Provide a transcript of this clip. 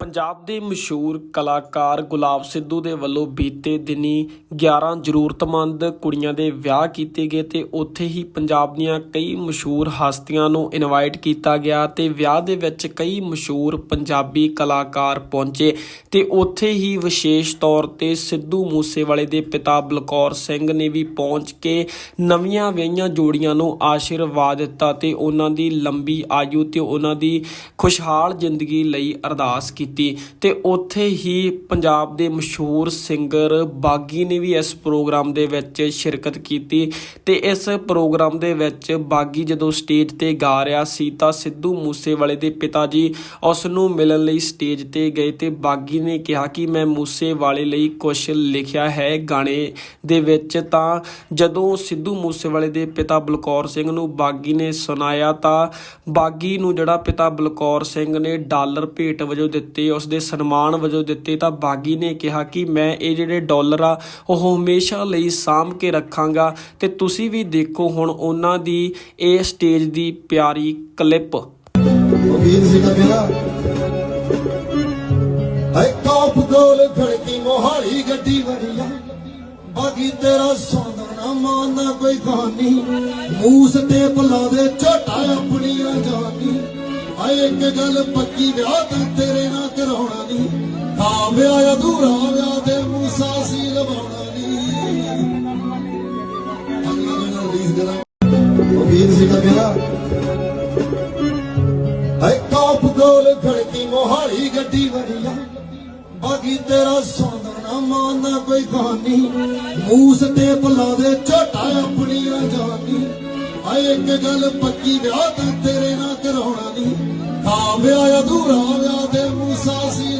ਪੰਜਾਬ ਦੇ ਮਸ਼ਹੂਰ ਕਲਾਕਾਰ ਗੁਲਾਬ ਸਿੱਧੂ ਦੇ ਵੱਲੋਂ ਬੀਤੇ ਦਿਨੀ 11 ਜ਼ਰੂਰਤਮੰਦ ਕੁੜੀਆਂ ਦੇ ਵਿਆਹ ਕੀਤੇ ਗਏ ਤੇ ਉੱਥੇ ਹੀ ਪੰਜਾਬ ਦੀਆਂ ਕਈ ਮਸ਼ਹੂਰ ਹਸਤੀਆਂ ਨੂੰ ਇਨਵਾਈਟ ਕੀਤਾ ਗਿਆ ਤੇ ਵਿਆਹ ਦੇ ਵਿੱਚ ਕਈ ਮਸ਼ਹੂਰ ਪੰਜਾਬੀ ਕਲਾਕਾਰ ਪਹੁੰਚੇ ਤੇ ਉੱਥੇ ਹੀ ਵਿਸ਼ੇਸ਼ ਤੌਰ ਤੇ ਸਿੱਧੂ ਮੂਸੇਵਾਲੇ ਦੇ ਪਿਤਾ ਬਲਕੌਰ ਸਿੰਘ ਨੇ ਵੀ ਪਹੁੰਚ ਕੇ ਨਵੀਆਂ ਵਿਆਹੀਆਂ ਜੋੜੀਆਂ ਨੂੰ ਆਸ਼ੀਰਵਾਦ ਦਿੱਤਾ ਤੇ ਉਹਨਾਂ ਦੀ ਲੰਬੀ ਆਯੂ ਤੇ ਉਹਨਾਂ ਦੀ ਖੁਸ਼ਹਾਲ ਜ਼ਿੰਦਗੀ ਲਈ ਅਰਦਾਸ ਕੀਤੀ। ਕੀਤੀ ਤੇ ਉੱਥੇ ਹੀ ਪੰਜਾਬ ਦੇ ਮਸ਼ਹੂਰ ਸਿੰਗਰ ਬਾਗੀ ਨੇ ਵੀ ਇਸ ਪ੍ਰੋਗਰਾਮ ਦੇ ਵਿੱਚ ਸ਼ਿਰਕਤ ਕੀਤੀ ਤੇ ਇਸ ਪ੍ਰੋਗਰਾਮ ਦੇ ਵਿੱਚ ਬਾਗੀ ਜਦੋਂ ਸਟੇਜ ਤੇ ਗਾ ਰਿਹਾ ਸੀ ਤਾਂ ਸਿੱਧੂ ਮੂਸੇਵਾਲੇ ਦੇ ਪਿਤਾ ਜੀ ਉਸ ਨੂੰ ਮਿਲਣ ਲਈ ਸਟੇਜ ਤੇ ਗਏ ਤੇ ਬਾਗੀ ਨੇ ਕਿਹਾ ਕਿ ਮੈਂ ਮੂਸੇਵਾਲੇ ਲਈ ਕੁਝ ਲਿਖਿਆ ਹੈ ਗਾਣੇ ਦੇ ਵਿੱਚ ਤਾਂ ਜਦੋਂ ਸਿੱਧੂ ਮੂਸੇਵਾਲੇ ਦੇ ਪਿਤਾ ਬਲਕੌਰ ਸਿੰਘ ਨੂੰ ਬਾਗੀ ਨੇ ਸੁਣਾਇਆ ਤਾਂ ਬਾਗੀ ਨੂੰ ਜਿਹੜਾ ਪਿਤਾ ਬਲਕੌਰ ਸਿੰਘ ਨੇ ਡਾਲਰ ਭੇਟ ਵਜੋਂ ਦਿੱਤੇ ਉਸ ਦੇ ਸਨਮਾਨ ਵਜੋਂ ਦਿੱਤੇ ਤਾਂ ਬਾਗੀ ਨੇ ਕਿਹਾ ਕਿ ਮੈਂ ਇਹ ਜਿਹੜੇ ਡਾਲਰ ਆ, ਉਹ ਹਮੇਸ਼ਾ ਲਈ ਸਾਂਭ ਕੇ ਰੱਖਾਂਗਾ ਤੇ ਤੁਸੀਂ ਵੀ ਦੇਖੋ ਹੁਣ ਉਹਨਾਂ ਦੀ ਇਹ ਸਟੇਜ ਦੀ ਪਿਆਰੀ ਕਲਿੱਪ। ਵੀਰ ਜੀ ਮੇਰਾ ਐ ਕਾਪ ਗੋਲ ਖੜਕੀ ਮੋਹਾਲੀ ਗੱਡੀ ਵੜੀਆ ਬਾਗੀ ਤੇਰਾ ਸੌਂਦਾ ਨਾ, ਮਾਨਾ ਕੋਈ ਖਾਨੀ ਮੂਸ ਤੇ ਲਾ ਦੇ ਝੋਟਾ ਆਪਣੀਆਂ ਜਾਨੀ। ਐ ਇੱਕ ਗੱਲ ਪੱਕੀ, ਵਿਆਹ ਤਾਂ ਤੇਰੇ ਨਾਲ ਕਰਾਉਣਾ ਨਹੀਂ। ਆ ਵਿਆਹ ਅਧੂਰਾ ਵਿਆਹ ਤੇ ਮੂਸਾ ਸੀ ਲਵਾਉਣਾ ਨਹੀਂ। ਵੀਰ ਜੀ ਦਾ ਮੇਰਾ ਐ ਕਾਪ ਗੋਲ ਖੜਕੀ ਮੋਹਾਲੀ ਗੱਡੀ ਵੜੀਆ ਬਾਕੀ ਤੇਰਾ ਸੌਂਦਾ ਨਾ ਮਾਨਾ ਕੋਈ ਕਹਾਣੀ। ਮੂਸ ਤੇ ਲਾ ਦੇ ਝੋਟਾ ਆਪਣੀਆਂ ਜਾਨੀ। ਆਏ ਇੱਕ ਗੱਲ ਪੱਕੀ, ਵਿਆਹ ਤਾਂ ਤੇਰੇ ਨਾਲ